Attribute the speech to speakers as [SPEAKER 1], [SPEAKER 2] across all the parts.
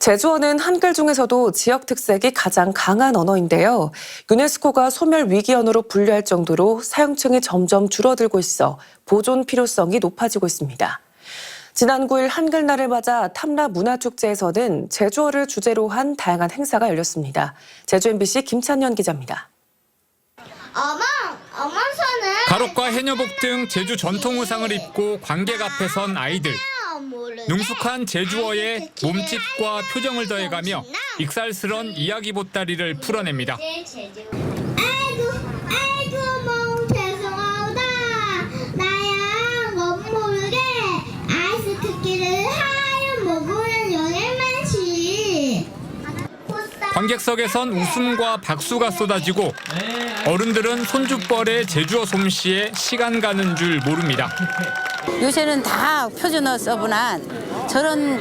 [SPEAKER 1] 제주어는 한글 중에서도 지역 특색이 가장 강한 언어인데요. 유네스코가 소멸 위기 언어로 분류할 정도로 사용층이 점점 줄어들고 있어 보존 필요성이 높아지고 있습니다. 지난 9일 한글날을 맞아 탐라 문화축제에서는 제주어를 주제로 한 다양한 행사가 열렸습니다. 제주 MBC 김찬현 기자입니다.
[SPEAKER 2] 가록과 해녀복 등 제주 전통 의상을 입고 관객 앞에 선 아이들. 능숙한 제주어에 몸짓과 표정을 더해가며 익살스런 이야기 보따리를 풀어냅니다.
[SPEAKER 3] 아이고, 아이고, 멍 죄송하다. 나야 못 모르게 아이스 크기를 하얀 먹으면 연애만치.
[SPEAKER 2] 관객석에선 웃음과 박수가 쏟아지고 어른들은 손주뻘의 제주어 솜씨에 시간 가는 줄 모릅니다.
[SPEAKER 4] 요새는 다 표준어 써보난 저런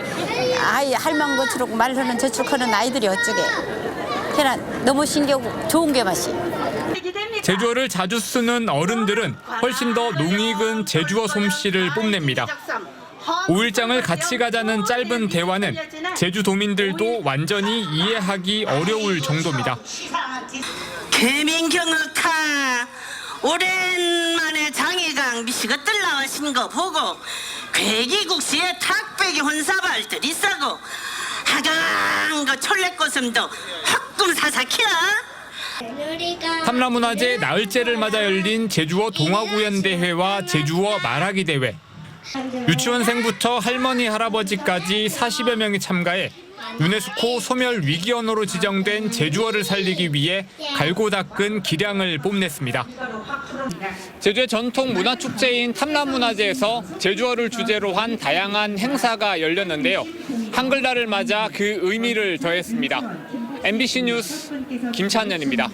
[SPEAKER 4] 아이 할망 것처럼 말하는 저축하는 아이들이 어쩌게. 걔나 너무 신기하고 좋은 게 맛이.
[SPEAKER 2] 제주어를 자주 쓰는 어른들은 훨씬 더 농익은 제주어 솜씨를 뽐냅니다. 5일장을 같이 가자는 짧은 대화는 제주도민들도 완전히 이해하기 어려울 정도입니다.
[SPEAKER 5] 개민경을 카 오랜만에 장해강 미시가 나와신 거 보고 괴기국시에 탁배기 혼사발들 있어고 하강 그 철레꽃음도 헛꿈 사사키야
[SPEAKER 3] 우리가
[SPEAKER 2] 탐라문화제 나흘째를 맞아 열린 제주어 동화구연대회와 제주어 말하기 대회. 유치원생부터 할머니 할아버지까지 40여 명이 참가해 유네스코 소멸 위기 언어로 지정된 제주어를 살리기 위해 갈고 닦은 기량을 뽐냈습니다. 제주의 전통 문화 축제인 탐라문화제에서 제주어를 주제로 한 다양한 행사가 열렸는데요. 한글날을 맞아 그 의미를 더했습니다. MBC 뉴스 김찬현입니다.